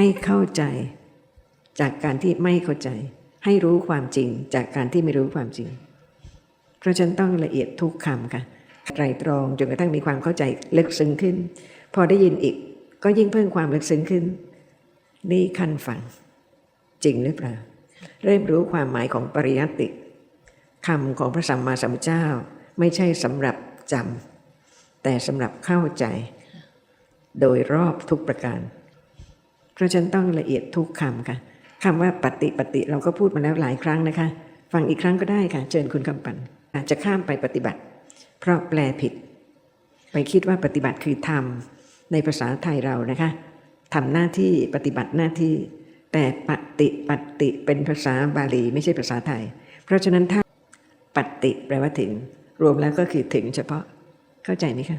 ให้เข้าใจ จากการที่ไม่เข้าใจ ให้รู้ความจริง จากการที่ไม่รู้ความจริง เพราะฉันต้องละเอียดทุกคำค่ะไตรตรองจนกระทั่งมีความเข้าใจลึกซึ้งขึ้น พอได้ยินอีก ก็ยิ่งเพิ่มความลึกซึ้งขึ้น นี่ขั้นฝัง จริงหรือเปล่า เริ่มรู้ความหมายของปริยัติคำของพระสัมมาสัมพุทธเจ้า ไม่ใช่สำหรับจำแต่สำหรับเข้าใจ โดยรอบทุกประการ เพราะฉันต้องละเอียดทุกคำค่ะคำว่าปฏิปฏิเราก็พูดมาแล้วหลายครั้งนะคะ ฟังอีกครั้งก็ได้ค่ะ เชิญคุณคำปันอาจจะข้ามไปปฏิบัติ เพราะแปลผิด ไปคิดว่าปฏิบัติคือทำในภาษาไทยเรานะคะทำหน้าที่ปฏิบัติหน้าที่ แต่ปฏิปฏิเป็นภาษาบาลีไม่ใช่ภาษาไทย เพราะฉะนั้นถ้าปฏิแปลว่าถึง รวมแล้วก็คือถึงเฉพาะเข้าใจไหมคะ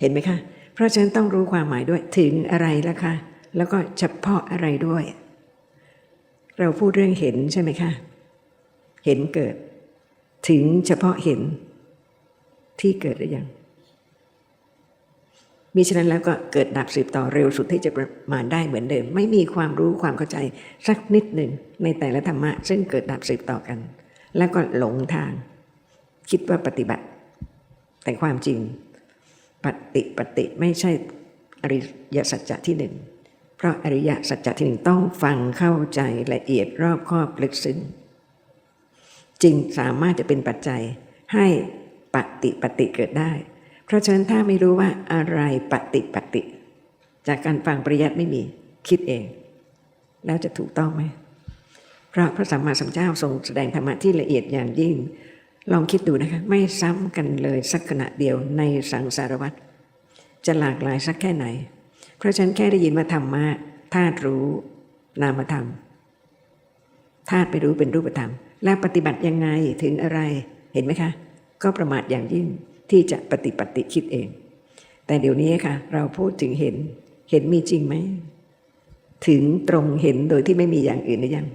เห็นไหมคะ เพราะฉะนั้นต้องรู้ความหมายด้วยถึงอะไรล่ะคะ แล้วก็เฉพาะอะไรด้วย เราพูดเรื่องเห็นใช่ไหมคะ เห็นเกิด ถึงเฉพาะเห็นที่เกิดหรือยังมีฉะนั้นแล้วก็เกิดดับสืบต่อเร็วสุดที่จะประมาณได้เหมือนเดิม ไม่มีความรู้ความเข้าใจสักนิดหนึ่งในแต่ละธรรมะ ซึ่งเกิดดับสืบต่อกัน แล้วก็หลงทาง คิดว่าปฏิบัติ แต่ความจริง ปฏิปฏิไม่ใช่อริยสัจจะที่หนึ่ง เพราะอริยสัจจะที่หนึ่งต้องฟังเข้าใจละเอียดรอบคอบลึกซึ้งจึงสามารถจะเป็นปัจจัยให้ปฏิปฏิเกิดได้ เพราะฉะนั้นถ้าไม่รู้ว่าอะไรปฏิปฏิ จากการฟังปริยัติไม่มีคิดเอง แล้วจะถูกต้องไหมเพราะพระสัมมาสัมพุทธเจ้าทรงแสดงธรรมะที่ละเอียดอย่างยิ่ง ลองคิดดูนะคะไม่ซ้ำกันเลยสักขณะเดียวในสังสารวัฏจะหลากหลายสักแค่ไหน เพราะฉันแค่ได้ยินว่าธรรมะธาตุรู้นามธรรมธาตุไปรู้เป็นรูปธรรม แล้วปฏิบัติยังไงถึงอะไรเห็นไหมคะ ก็ประมาทอย่างยิ่งที่จะปฏิปฏิคิดเอง แต่เดี๋ยวนี้ค่ะ เราพูดถึงเห็น เห็นมีจริงไหม ถึงตรงเห็นโดยที่ไม่มีอย่างอื่นหรือยัง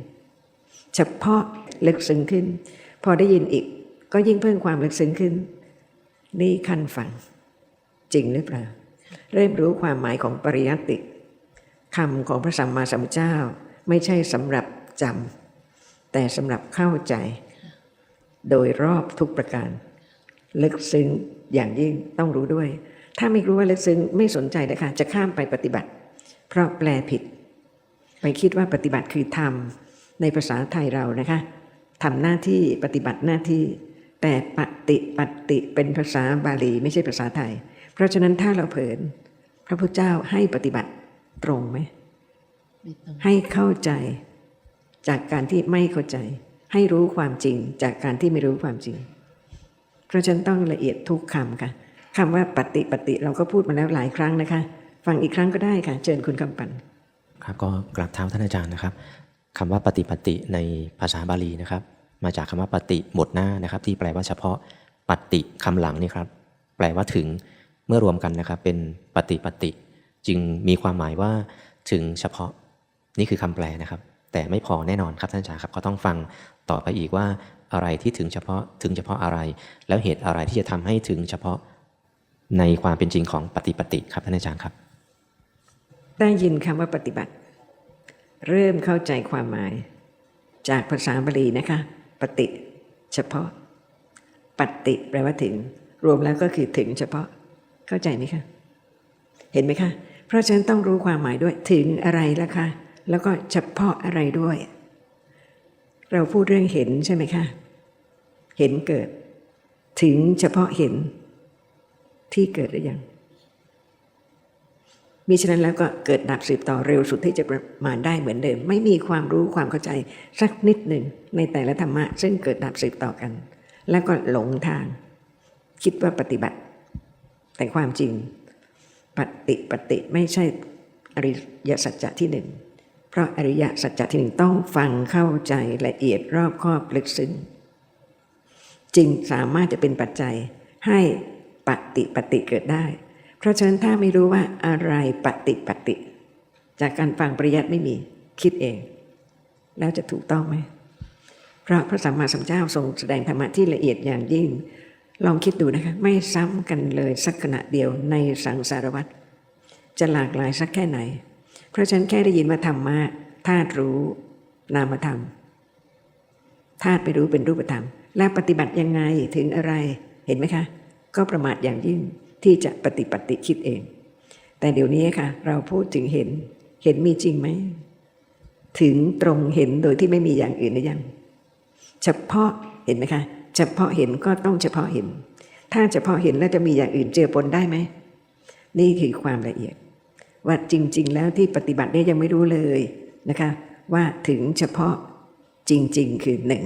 เฉพาะลึกซึ้งขึ้น พอได้ยินอีก ก็ยิ่งเพิ่มความลึกซึ้งขึ้น นี่ขั้นฝังจริงหรือเปล่า เริ่มรู้ความหมายของปริยัติคำของพระสัมมาสัมพุทธเจ้าไม่ใช่สำหรับจำแต่สำหรับเข้าใจ โดยรอบทุกประการ ลึกซึ้งอย่างยิ่งต้องรู้ด้วย ถ้าไม่รู้ว่าลึกซึ้งไม่สนใจนะคะจะข้ามไปปฏิบัติ เพราะแปลผิด ไปคิดว่าปฏิบัติคือทำในภาษาไทยเรานะคะทำหน้าที่ปฏิบัติหน้าที่ แต่ปฏิปฏิเป็นภาษาบาลีไม่ใช่ภาษาไทย เพราะฉะนั้นถ้าเราเผลอ พระพุทธเจ้าให้ปฏิบัติตรงไหมไม่ต้องให้เข้าใจจากการที่ไม่เข้าใจ ให้รู้ความจริงจากการที่ไม่รู้ความจริง เพราะฉะนั้นต้องละเอียดทุกคำค่ะคำว่าปฏิปฏิเราก็พูดมาแล้วหลายครั้งนะคะ ฟังอีกครั้งก็ได้ค่ะ เชิญคุณคำปันครับก็กราบเท้าท่านอาจารย์นะครับคำว่าปฏิปฏิในภาษาบาลีนะครับ มาจากคำว่าปฏิบทหน้านะครับ ที่แปลว่าเฉพาะปฏิคำหลังนี่ครับแปลว่าถึง เมื่อรวมกันนะครับเป็นปฏิปฏิจึงมีความหมายว่าถึงเฉพาะนี่คือคำแปลนะครับ แต่ไม่พอแน่นอนครับท่านอาจารย์ครับก็ต้องฟังต่อไปอีกว่าอะไรที่ถึงเฉพาะถึงเฉพาะอะไร แล้วเหตุอะไรที่จะทำให้ถึงเฉพาะในความเป็นจริงของปฏิปฏิครับท่านอาจารย์ครับ ได้ยินคำว่าปฏิบัติ เริ่มเข้าใจความหมาย จากภาษาบาลีนะคะ ปฏิเฉพาะ ปฏิแปลว่าถึง รวมแล้วก็คือถึงเฉพาะ เข้าใจไหมคะ เห็นไหมคะ เพราะฉะนั้นต้องรู้ความหมายด้วยถึงอะไรล่ะคะ แล้วก็เฉพาะอะไรด้วย เราพูดเรื่องเห็นใช่ไหมคะ เห็นเกิด ถึงเฉพาะเห็น ที่เกิดหรือยังมีฉะนั้นแล้วก็เกิดดับสืบต่อเร็วสุดที่จะประมาณได้เหมือนเดิม ไม่มีความรู้ความเข้าใจสักนิดหนึ่งในแต่ละธรรมะ ซึ่งเกิดดับสืบต่อกัน แล้วก็หลงทาง คิดว่าปฏิบัติ แต่ความจริงปฏิปฏิไม่ใช่อริยสัจจะที่หนึ่ง เพราะอริยสัจจะที่หนึ่งต้องฟังเข้าใจละเอียดรอบคอบลึกซึ้งจึงสามารถจะเป็นปัจจัยให้ปฏิปฏิเกิดได้ เพราะฉะนั้นถ้าไม่รู้ว่าอะไรปฏิปฏิ จากการฟังปริยัติไม่มีคิดเอง แล้วจะถูกต้องไหมเพราะพระสัมมาสัมพุทธเจ้าทรงแสดงธรรมะที่ละเอียดอย่างยิ่ง ลองคิดดูนะคะ ไม่ซ้ำกันเลยสักขณะเดียวในสังสารวัฏจะหลากหลายสักแค่ไหน เพราะฉันแค่ได้ยินว่าธรรมะธาตุรู้นามธรรมธาตุไปรู้เป็นรูปธรรม แล้วปฏิบัติยังไงถึงอะไรเห็นไหมคะ ก็ประมาทอย่างยิ่งที่จะปฏิปฏิคิดเอง แต่เดี๋ยวนี้ค่ะ เราพูดถึงเห็น เห็นมีจริงไหม ถึงตรงเห็นโดยที่ไม่มีอย่างอื่นหรือยัง เฉพาะเห็นไหมคะ เฉพาะเห็นก็ต้องเฉพาะเห็น ถ้าเฉพาะเห็นแล้วจะมีอย่างอื่นเจือปนได้ไหม นี่คือความละเอียด ว่าจริง ๆ แล้วที่ปฏิบัติเนี่ยยังไม่รู้เลยนะคะ ว่าถึงเฉพาะจริง ๆ คือหนึ่ง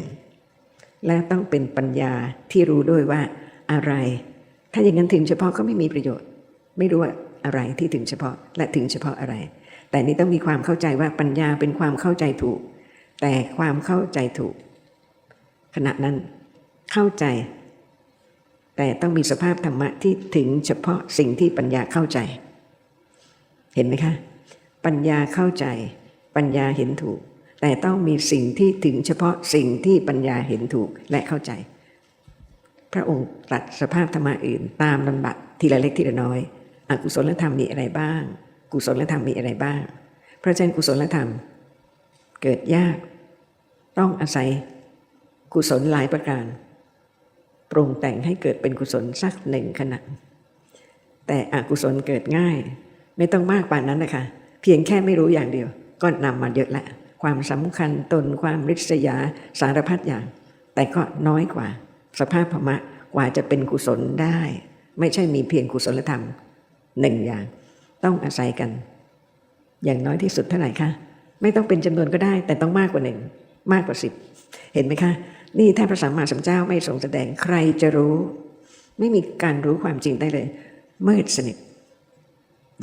และต้องเป็นปัญญาที่รู้ด้วยว่าอะไร ถ้าอย่างนั้นถึงเฉพาะก็ไม่มีประโยชน์ ไม่รู้ว่าอะไรที่ถึงเฉพาะและถึงเฉพาะอะไร แต่นี่ต้องมีความเข้าใจว่าปัญญาเป็นความเข้าใจถูก แต่ความเข้าใจถูก ขณะนั้น เข้าใจ แต่ต้องมีสภาพธรรมะที่ถึงเฉพาะสิ่งที่ปัญญาเข้าใจ เห็นไหมคะ ปัญญาเข้าใจ ปัญญาเห็นถูก แต่ต้องมีสิ่งที่ถึงเฉพาะสิ่งที่ปัญญาเห็นถูกและเข้าใจ พระองค์ตรัสสภาพธรรมะอื่น ตามลำดับทีละเล็กทีละน้อยอกุศลธรรมมีอะไรบ้าง กุศลธรรมมีอะไรบ้าง เพราะฉะนั้นกุศลธรรม เกิดยาก ต้องอาศัยกุศลหลายประการ ปรุงแต่งให้เกิดเป็นกุศลสักหนึ่งขณะ แต่อกุศลเกิดง่าย ไม่ต้องมากป่านนั้นนะคะ เพียงแค่ไม่รู้อย่างเดียว ก็นำมาเยอะละ ความสำคัญตนความริษยาสารพัดอย่าง แต่ก็น้อยกว่า สภาพธรรมะกว่าจะเป็นกุศลได้ ไม่ใช่มีเพียงกุศลธรรมหนึ่งอย่าง ต้องอาศัยกัน อย่างน้อยที่สุดเท่าไหร่คะไม่ต้องเป็นจำนวนก็ได้ แต่ต้องมากกว่าหนึ่งมากกว่าสิบเห็นไหมคะ นี่ถ้าพระสัมมาสัมพุทธเจ้าไม่ทรงแสดงใครจะรู้ ไม่มีการรู้ความจริงได้เลย มืดสนิท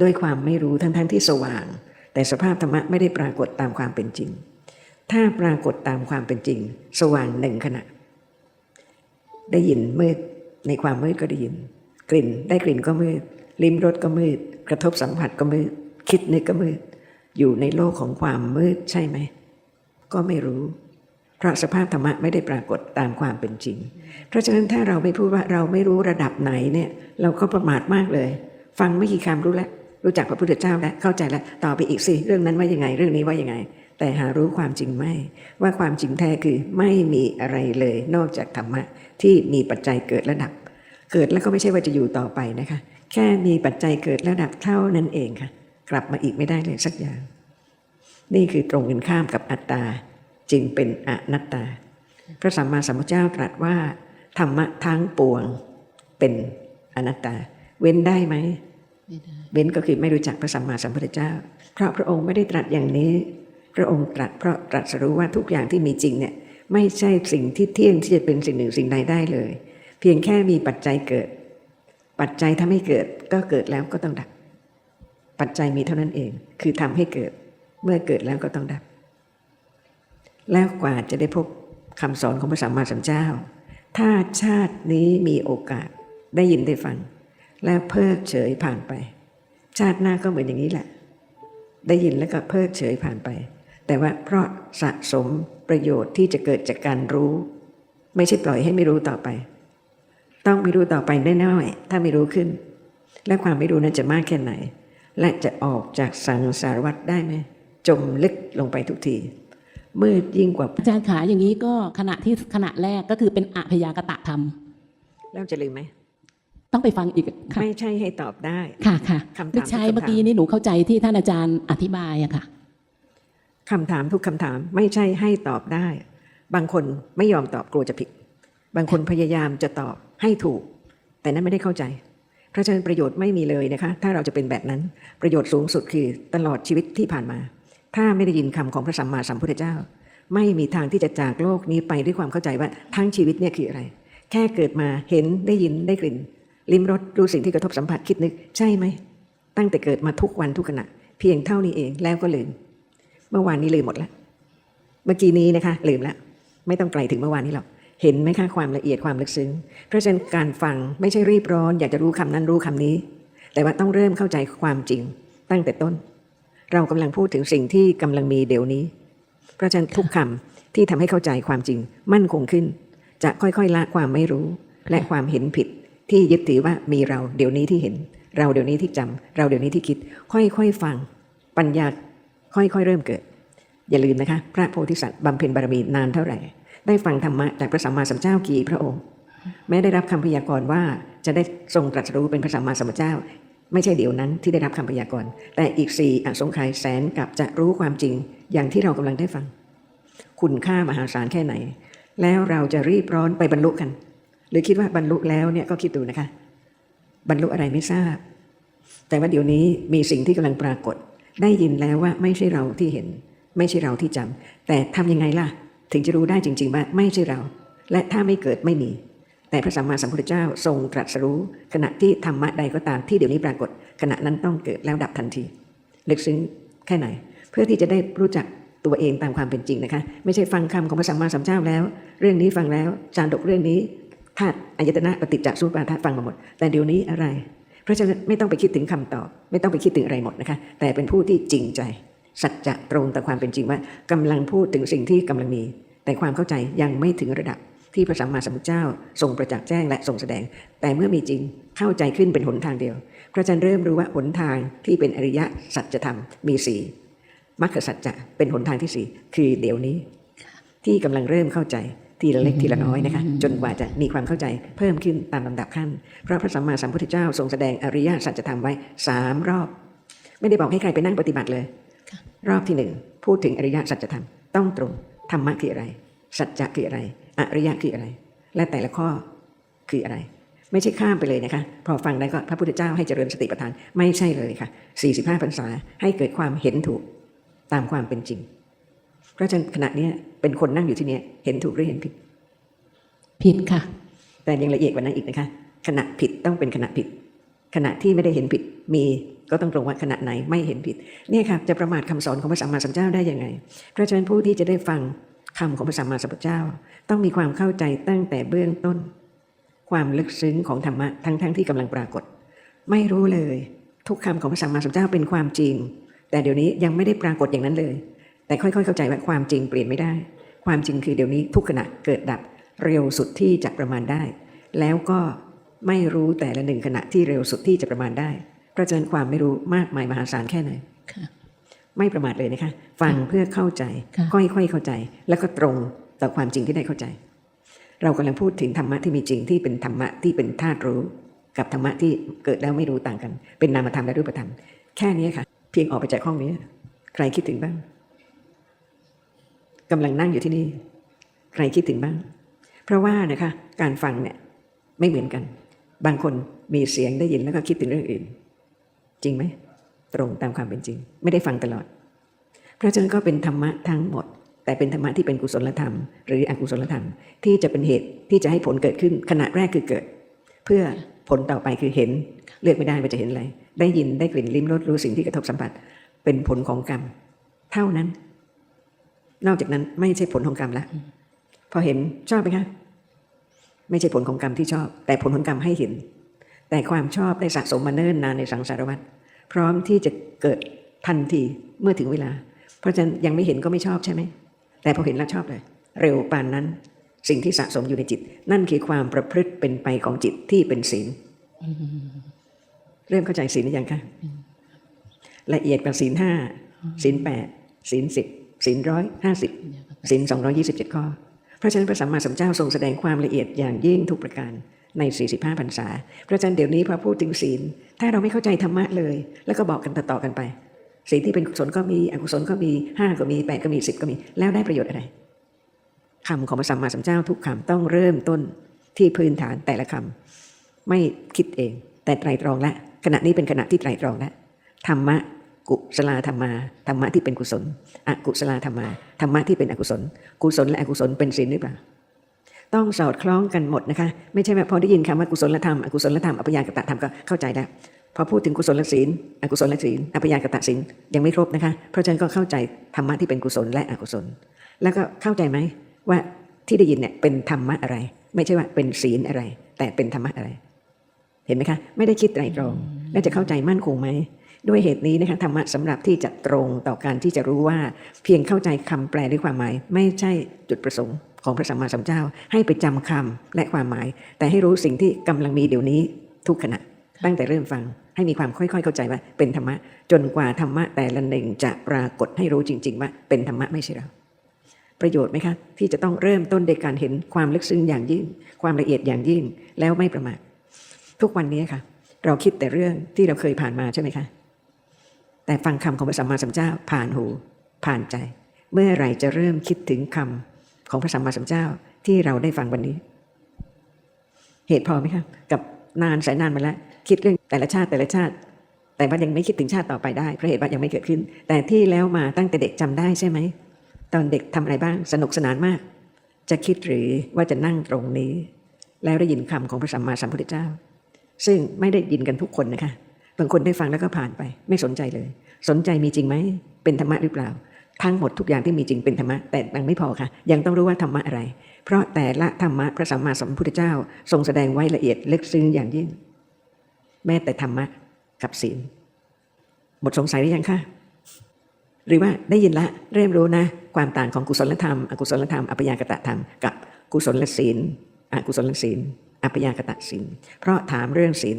ด้วยความไม่รู้ทั้งๆทที่สว่าง แต่สภาพธรรมะไม่ได้ปรากฏตามความเป็นจริง ถ้าปรากฏตามความเป็นจริง สว่างหนึ่งขณะ ได้ยินมืดในความมืดก็ได้ยิน กลิ่นได้กลิ่นก็มืด ลิ้มรสก็มืด กระทบสัมผัสก็มืด คิดนึกก็มืด อยู่ในโลกของความมืดใช่ไหม ก็ไม่รู้ ราะสภาพธรรมะไม่ได้ปรากฏตามความเป็นจริง เพราะฉะนั้นถ้าเราไม่พูดว่าเราไม่รู้ระดับไหนเนี่ยเราก็ประมาทมากเลย ฟังไม่กี่คำรู้แล้วรู้จักพระพุทธเจ้าแล้วเข้าใจแล้วต่อไปอีกสิเรื่องนั้นว่ายังไงเรื่องนี้ว่ายังไง แต่หารู้ความจริงไม่ ว่าความจริงแท้คือไม่มีอะไรเลย นอกจากธรรมะที่มีปัจจัยเกิดและดับ เกิดแล้วก็ไม่ใช่ว่าจะอยู่ต่อไปนะคะ แค่มีปัจจัยเกิดและดับเท่านั้นเองค่ะ กลับมาอีกไม่ได้เลยสักอย่าง นี่คือตรงกันข้ามกับอัตตา จึงเป็นอนัตตา พระสัมมาสัมพุทธเจ้าตรัสว่า ธรรมะทั้งปวงเป็นอนัตตา เว้นได้ไหมไม่ได้เว้นก็คือไม่รู้จักพระสัมมาสัมพุทธเจ้า เพราะพระองค์ไม่ได้ตรัสอย่างนี้ พระองค์ตรัสเพราะตรัสรู้ว่าทุกอย่างที่มีจริงเนี่ยไม่ใช่สิ่งที่เที่ยงที่จะเป็นสิ่งหนึ่งสิ่งใดได้เลย เพียงแค่มีปัจจัยเกิด ปัจจัยถ้าไม่เกิดก็เกิดแล้วก็ต้องดับ ปัจจัยมีเท่านั้นเอง คือทำให้เกิด เมื่อเกิดแล้วก็ต้องดับ แล้วกว่าจะได้พบคำสอนของพระสัมมาสัมพุทธเจ้า ถ้าชาตินี้มีโอกาสได้ยินได้ฟัง แล้วเพิกเฉยผ่านไป ชาติหน้าก็เหมือนอย่างนี้แหละ ได้ยินแล้วก็เพิกเฉยผ่านไป แต่ว่าเพราะสะสมประโยชน์ที่จะเกิดจากการรู้ ไม่ใช่ปล่อยให้ไม่รู้ต่อไป ต้องไม่รู้ต่อไปแน่ๆถ้าไม่รู้ขึ้น และความไม่รู้นั้นจะมากแค่ไหน และจะออกจากสังสารวัฏได้ไหมจมลึกลงไปทุกที มืดยิ่งกว่าอาจารย์ขาอย่างนี้ก็ขณะที่ขณะแรกก็คือเป็นอพยากตะธรรม แล้วจะลืมไหม ต้องไปฟังอีกค่ะไม่ใช่ให้ตอบได้ ค่ะค่ะคำถามไม่ใช่ทุกคำถามเมื่อกี้นี่หนูเข้าใจที่ท่านอาจารย์อธิบายอะค่ะคำถามทุกคำถามไม่ใช่ให้ตอบได้ บางคนไม่ยอมตอบกลัวจะผิด บางคนพยายามจะตอบให้ถูก แต่นั้นไม่ได้เข้าใจเพราะฉะนั้นประโยชน์ไม่มีเลยนะคะ ถ้าเราจะเป็นแบบนั้นประโยชน์สูงสุดคือตลอดชีวิตที่ผ่านมา ถ้าไม่ได้ยินคำของพระสัมมาสัมพุทธเจ้า ไม่มีทางที่จะจากโลกนี้ไปด้วยความเข้าใจว่าทั้งชีวิตเนี่ยคืออะไร แค่เกิดมาเห็นได้ยินได้กลิ่น ลิ้มรสรู้สิ่งที่กระทบสัมผัสคิดนึก ใช่ไหม ตั้งแต่เกิดมาทุกวันทุกขณะ เพียงเท่านี้เองแล้วก็ลืม เมื่อวานนี้ลืมหมดแล้ว เมื่อกี้นี้นะคะ ลืมแล้วไม่ต้องไกลถึงเมื่อวานนี้หรอกเห็นไหมคะความละเอียดความลึกซึ้ง เพราะฉะนั้นการฟังไม่ใช่รีบร้อน อยากจะรู้คำนั้นรู้คำนี้ แต่ว่าต้องเริ่มเข้าใจความจริงตั้งแต่ต้น เรากำลังพูดถึงสิ่งที่กำลังมีเดี๋ยวนี้ เพราะฉะนั้นทุกคำที่ทำให้เข้าใจความจริงมั่นคงขึ้น จะค่อยๆละความไม่รู้ และความเห็นผิด ที่ยึดถือว่ามีเราเดี๋ยวนี้ที่เห็น เราเดี๋ยวนี้ที่จำเราเดี๋ยวนี้ที่คิด ค่อยๆฟัง ปัญญาค่อยๆเริ่มเกิด อย่าลืมนะคะ พระโพธิสัตว์บำเพ็ญบารมีนานเท่าไหร่ ได้ฟังธรรมะจากพระสัมมาสัมพุทธเจ้ากี่พระองค์แม้ได้รับคำพยากรณ์ว่าจะได้ทรงตรัสรู้เป็นพระสัมมาสัมพุทธเจ้า ไม่ใช่เดี๋ยวนั้นที่ได้รับคำพยากรณ์ แต่อีกสี่อสงไขยแสนกับจะรู้ความจริงอย่างที่เรากำลังได้ฟัง คุณค่ามหาศาลแค่ไหน แล้วเราจะรีบร้อนไปบรรลุกัน หรือคิดว่าบรรลุแล้วเนี่ยก็คิดดูนะคะ บรรลุอะไรไม่ทราบ แต่ว่าเดี๋ยวนี้มีสิ่งที่กำลังปรากฏ ได้ยินแล้วว่าไม่ใช่เราที่เห็น ไม่ใช่เราที่จำแต่ทำยังไงล่ะ ถึงจะรู้ได้จริง ๆ ว่าไม่ใช่เรา และถ้าไม่เกิดไม่มี แต่พระสัมมาสัมพุทธเจ้าทรงตรัสรู้ ขณะที่ธรรมะใดก็ตามที่เดี๋ยวนี้ปรากฏ ขณะนั้นต้องเกิดแล้วดับทันทีลึกซึ้งแค่ไหน เพื่อที่จะได้รู้จักตัวเองตามความเป็นจริงนะคะ ไม่ใช่ฟังคำของพระสัมมาสัมพุทธเจ้าแล้ว เรื่องนี้ฟังแล้วจานดกเรื่องนี้ธาตุอายตนะปฏิจจสุปาทานฟังมาหมด แต่เดี๋ยวนี้อะไร เพราะฉะนั้นไม่ต้องไปคิดถึงคำตอบ ไม่ต้องไปคิดถึงอะไรหมดนะคะ แต่เป็นผู้ที่จริงใจ สัจจะตรงต่อความเป็นจริงว่ากำลังพูดถึงสิ่งที่กำลังมี แต่ความเข้าใจยังไม่ถึงระดับ ที่พระสัมมาสัมพุทธเจ้าทรงประจักษ์แจ้งและทรงแสดง แต่เมื่อมีจริงเข้าใจขึ้นเป็นหนทางเดียวพระอาจารย์เริ่มรู้ว่าหนทางที่เป็นอริยสัจธรรมมีสี่มรรคสัจจะเป็นหนทางที่สี่คือเดี๋ยวนี้ ที่กำลังเริ่มเข้าใจทีละเล็กทีละน้อยนะคะจนกว่าจะมีความเข้าใจเพิ่มขึ้นตามลำดับขั้น เพราะพระสัมมาสัมพุทธเจ้าทรงแสดงอริยสัจธรรมไว้สามรอบ ไม่ได้บอกให้ใครไปนั่งปฏิบัติเลย รอบที่หนึ่งพูดถึงอริยสัจธรรมต้องตรงธรรมะคืออะไร สัจจะคืออะไร อริยะคืออะไร และแต่ละข้อคืออะไร ไม่ใช่ข้ามไปเลยนะคะ พอฟังได้ก็พระพุทธเจ้าให้เจริญสติปัฏฐานไม่ใช่เลยค่ะ 45พรรษาให้เกิดความเห็นถูกตามความเป็นจริง เพราะฉะนั้นขณะเนี้ยเป็นคนนั่งอยู่ที่เนี้ยเห็นถูกหรือเห็นผิด ผิดค่ะ แต่ยังละเอียดกว่านั้นอีกนะคะ ขณะผิดต้องเป็นขณะผิด ขณะที่ไม่ได้เห็นผิดมีก็ต้องตรงว่าขณะไหนไม่เห็นผิดเนี่ยค่ะจะประมาทคำสอนของพระสัมมาสัมพุทธเจ้าได้ยังไง เพราะฉะนั้นผู้ที่จะได้ฟัง คำของพระสัมมาสัมพุทธเจ้า ต้องมีความเข้าใจตั้งแต่เบื้องต้น ความลึกซึ้งของธรรมะทั้งๆทที่กำลังปรากฏ ไม่รู้เลย ทุกคำของพระสัมมาสัมพุทธเจ้าเป็นความจริง แต่เดี๋ยวนี้ยังไม่ได้ปรากฏอย่างนั้นเลย แต่ค่อยๆ เข้าใจว่าความจริงเปลี่ยนไม่ได้ ความจริงคือเดี๋ยวนี้ทุกขณะเกิดดับเร็วสุดที่จะประมาณได้ แล้วก็ไม่รู้แต่ละหนึ่งขณะที่เร็วสุดที่จะประมาณได้เพราะฉะนั้นความไม่รู้มากมายมหาศาลแค่ไหน ไม่ประมาทเลยนะคะ ฟังเพื่อเข้าใจค่ะค่อยๆเข้าใจ แล้วก็ตรงต่อความจริงที่ได้เข้าใจ เรากำลังพูดถึงธรรมะที่มีจริงที่เป็นธรรมะที่เป็นธาตุรู้ กับธรรมะที่เกิดแล้วไม่รู้ต่างกัน เป็นนามธรรมและรูปธรรม แค่นี้ค่ะ เพียงออกไปจากห้องนี้ ใครคิดถึงบ้างกำลังนั่งอยู่ที่นี่ ใครคิดถึงบ้าง เพราะว่านะคะ การฟังเนี่ยไม่เหมือนกัน บางคนมีเสียงได้ยินแล้วก็คิดถึงเรื่องอื่น จริงไหม ตรงตามความเป็นจริง ไม่ได้ฟังตลอด เพราะฉะนั้นก็เป็นธรรมะทั้งหมด แต่เป็นธรรมะที่เป็นกุศลธรรม หรืออกุศลธรรมที่จะเป็นเหตุที่จะให้ผลเกิดขึ้นขณะแรกคือเกิด เพื่อผลต่อไปคือเห็นเลือกไม่ได้ว่าจะเห็นอะไร ได้ยินได้กลิ่นลิ้มรสรู้สิ่งที่กระทบสัมผัส เป็นผลของกรรม เท่านั้น นอกจากนั้นไม่ใช่ผลของกรรมละพอเห็นชอบไหมคะไม่ใช่ผลของกรรมที่ชอบ แต่ผลของกรรมให้เห็น แต่ความชอบได้สะสมมาเนิ่นนานในสังสารวัฏ พร้อมที่จะเกิดทันทีเมื่อถึงเวลา เพราะฉะนั้นยังไม่เห็นก็ไม่ชอบใช่ไหม แต่พอเห็นแล้วชอบเลย เร็วปานนั้น สิ่งที่สะสมอยู่ในจิต นั่นคือความประพฤติเป็นไปของจิตที่เป็นศีลเริ่มเข้าใจศีลหรือยังคะละเอียดกว่าศีลห้าศีลแปดศีลสิบศีลร้อยห้าสิบศีลสองร้อยี่สิบเจ็ดข้อ เพราะฉะนั้นพระสัมมาสัมพุทธเจ้าทรงแสดงความละเอียดอย่างยิ่งทุกประการ ใน 45พรรษา เพราะฉะนั้นเดี๋ยวนี้พอพูดถึงศีล ถ้าเราไม่เข้าใจธรรมะเลย แล้วก็บอกกันต่อๆกันไปศีลที่เป็นกุศลก็มีอกุศลก็มีห้าก็มีแปดก็มีสิบก็มี แล้วได้ประโยชน์อะไรคำของพระสัมมาสัมพุทธเจ้าทุกคำต้องเริ่มต้นที่พื้นฐานแต่ละคำไม่คิดเอง แต่ไตรตรองและขณะนี้เป็นขณะที่ไตรตรองและธรรมะกุศลธรรมาธรรมะที่เป็นกุศล อกุศลธรรมาธรรมะที่เป็นอกุศล กุศลและอกุศลเป็นศีลหรือเปล่า ต้องสอดคล้องกันหมดนะคะ ไม่ใช่แบบพอได้ยินคำว่ากุศลธรรมอกุศลธรรมอัปยากตะธรรมก็เข้าใจแล้วพอพูดถึงกุศลศีลอกุศลศีลอัปยากตะศีลยังไม่ครบนะคะ เพราะฉะนั้นก็เข้าใจธรรมะที่เป็นกุศลและอกุศล แล้วก็เข้าใจไหมว่าที่ได้ยินเนี่ยเป็นธรรมะอะไร ไม่ใช่ว่าเป็นศีลอะไร แต่เป็นธรรมะอะไร เห็นไหมคะ ไม่ได้คิดไตรตรองและจะเข้าใจมั่นคงไหมด้วยเหตุนี้นะคะธรรมะสำหรับที่จะตรงต่อการที่จะรู้ว่า เพียงเข้าใจคำแปลหรือความหมาย ไม่ใช่จุดประสงค์ ของพระสัมมาสัมพุทธเจ้า ให้ไปจำคำและความหมาย แต่ให้รู้สิ่งที่กำลังมีเดี๋ยวนี้ทุกขณะ ตั้งแต่เริ่มฟังให้มีความค่อยๆ เข้าใจว่าเป็นธรรมะ จนกว่าธรรมะแต่ละหนึ่งจะปรากฏให้รู้จริง ๆ ว่าเป็นธรรมะไม่ใช่เราประโยชน์ไหมคะที่จะต้องเริ่มต้นโดยการเห็นความลึกซึ้งอย่างยิ่ง ความละเอียดอย่างยิ่งแล้วไม่ประมาททุกวันนี้ค่ะ เราคิดแต่เรื่องที่เราเคยผ่านมาใช่ไหมคะ แต่ฟังคำของพระสัมมาสัมพุทธเจ้าผ่านหู ผ่านใจ เมื่อไหร่จะเริ่มคิดถึงคำ ของพระสัมมาสัมพุทธเจ้าที่เราได้ฟังวันนี้ เหตุพอไหมคะกับนานแสนนานมาแล้ว คิดเรื่องแต่ละชาติแต่ละชาติ แต่ว่ายังไม่คิดถึงชาติต่อไปได้เพราะเหตุว่ายังไม่เกิดขึ้น แต่ที่แล้วมาตั้งแต่เด็กจำได้ใช่ไหมตอนเด็กทำอะไรบ้างสนุกสนานมาก จะคิดหรือว่าจะนั่งตรงนี้ แล้วได้ยินคำของพระสัมมาสัมพุทธเจ้า ซึ่งไม่ได้ยินกันทุกคนนะคะบางคนได้ฟังแล้วก็ผ่านไป ไม่สนใจเลย สนใจมีจริงไหมเป็นธรรมะหรือเปล่า ทั้งหมดทุกอย่างที่มีจริงเป็นธรรมะแต่ยังไม่พอค่ะ ยังต้องรู้ว่าธรรมะอะไร เพราะแต่ละธรรมะพระสัมมาสัมพุทธเจ้า ทรงแสดงไว้ละเอียดลึกซึ้งอย่างยิ่ง แม้แต่ธรรมะกับศีลหมดสงสัยหรือยังคะหรือว่าได้ยินละเริ่มรู้นะ ความต่างของกุศลธรรม อกุศลธรรมอัปยากตะธรรมกับกุศลศีลอกุศลศีลอัปยากตะศีลเพราะถามเรื่องศีล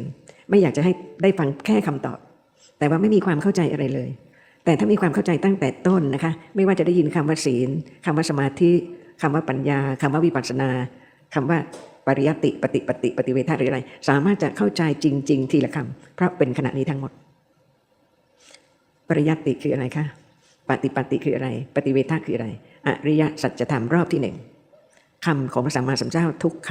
ไม่อยากจะให้ได้ฟังแค่คำตอบ แต่ว่าไม่มีความเข้าใจอะไรเลย แต่ถ้ามีความเข้าใจตั้งแต่ต้นนะคะ ไม่ว่าจะได้ยินคำว่าศีลคำว่าสมาธิคำว่าปัญญาคำว่าวิปัสสนาคำว่าปริยัติปฏิปฏิปฏิเวทหรืออะไร สามารถจะเข้าใจจริง ๆ ทีละคำเพราะเป็นขณะนี้ทั้งหมด ปริยัติคืออะไรคะปฏิปฏิคืออะไร ปฏิเวทคืออะไร อริยสัจธรรมรอบที่หนึ่งคำของพระสัมมาสัมพุทธเจ้าทุกค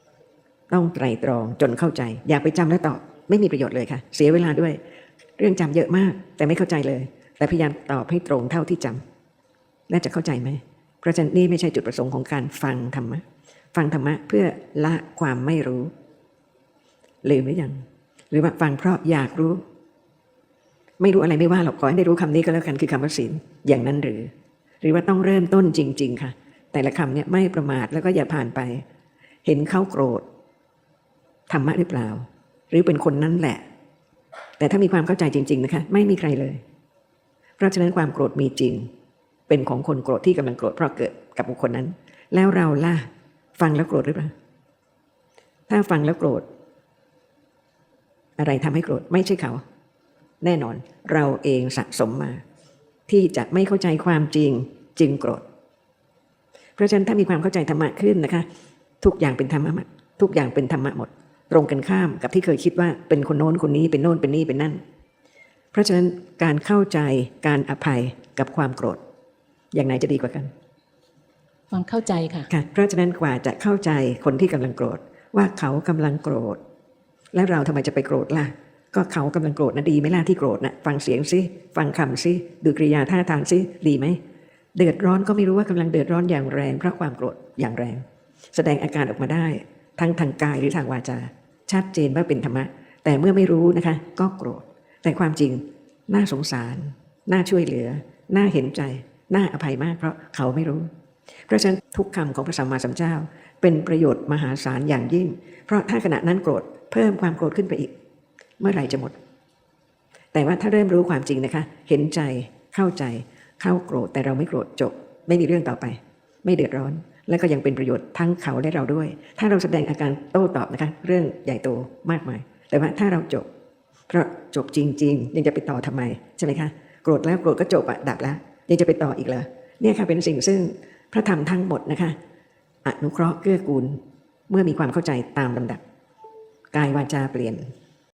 ำต้องไตรตรองจนเข้าใจ อย่าไปจำแล้วตอบไม่มีประโยชน์เลยค่ะ เสียเวลาด้วย เรื่องจำเยอะมาก แต่ไม่เข้าใจเลย แต่พยายามตอบให้ตรงเท่าที่จำน่าจะเข้าใจไหมเพราะฉะนั้นนี่ไม่ใช่จุดประสงค์ของการฟังธรรมะ ฟังธรรมะเพื่อละความไม่รู้ลืมหรือยังหรือว่าฟังเพราะอยากรู้ ไม่รู้อะไรไม่ว่าหรอกขอให้ได้รู้คำนี้ก็แล้วกันคือคำว่าศีลอย่างนั้นหรือ หรือว่าต้องเริ่มต้นจริง ๆ ค่ะ แต่ละคำเนี่ยไม่ประมาทแล้วก็อย่าผ่านไป เห็นเขาโกรธธรรมะหรือเปล่า หรือเป็นคนนั้นแหละ แต่ถ้ามีความเข้าใจจริง ๆ นะคะ ไม่มีใครเลย เพราะฉะนั้นความโกรธมีจริง เป็นของคนโกรธที่กำลังโกรธเพราะเกิดกับบุคคลนั้น แล้วเราล่ะฟังแล้วโกรธหรือเปล่าถ้าฟังแล้วโกรธ อะไรทำให้โกรธไม่ใช่เขา แน่นอน เราเองสะสมมา ที่จะไม่เข้าใจความจริงจึงโกรธ เพราะฉะนั้นถ้ามีความเข้าใจธรรมะขึ้นนะคะ ทุกอย่างเป็นธรรมะหมดทุกอย่างเป็นธรรมะหมด ตรงกันข้ามกับที่เคยคิดว่าเป็นคนโน้นคนนี้เป็นโน้นเป็นนี่เป็นนั่น เพราะฉะนั้นการเข้าใจการอภัยกับความโกรธ อย่างไหนจะดีกว่ากันความเข้าใจค่ะค่ะ เพราะฉะนั้นกว่าจะเข้าใจคนที่กำลังโกรธ ว่าเขากำลังโกรธ แล้วเราทำไมจะไปโกรธล่ะ ก็เขากำลังโกรธนะดีไหมล่ะที่โกรธนะฟังเสียงซิฟังคำซิดูกริยาท่าทางซิดีไหมเดือดร้อนก็ไม่รู้ว่ากำลังเดือดร้อนอย่างแรงเพราะความโกรธอย่างแรง แสดงอาการออกมาได้ ทั้งทางกายหรือทางวาจา ชัดเจนว่าเป็นธรรมะ แต่เมื่อไม่รู้นะคะ ก็โกรธ แต่ความจริงน่าสงสาร น่าช่วยเหลือ น่าเห็นใจ น่าอภัยมาก เพราะเขาไม่รู้ เพราะฉะนั้นทุกคำของพระสัมมาสัมพุทธเจ้า เป็นประโยชน์มหาศาลอย่างยิ่ง เพราะถ้าขณะนั้นโกรธเพิ่มความโกรธขึ้นไปอีก เมื่อไหร่จะหมด แต่ว่าถ้าเริ่มรู้ความจริงนะคะ เห็นใจเข้าใจเข้าโกรธแต่เราไม่โกรธจบ ไม่มีเรื่องต่อไป ไม่เดือดร้อน และก็ยังเป็นประโยชน์ทั้งเขาและเราด้วย ถ้าเราแสดงอาการโต้ตอบนะคะ เรื่องใหญ่โตมากมาย แต่ว่าถ้าเราจบ เพราะจบจริง ๆ ยังจะไปต่อทำไมใช่ไหมคะโกรธแล้วโกรธก็จบอะดับแล้ว ยังจะไปต่ออีกเหรอเนี่ยค่ะเป็นสิ่งซึ่งพระธรรมทั้งหมดนะคะอนุเคราะห์เกื้อกูล เมื่อมีความเข้าใจตามลำดับ กายวาจาเปลี่ยน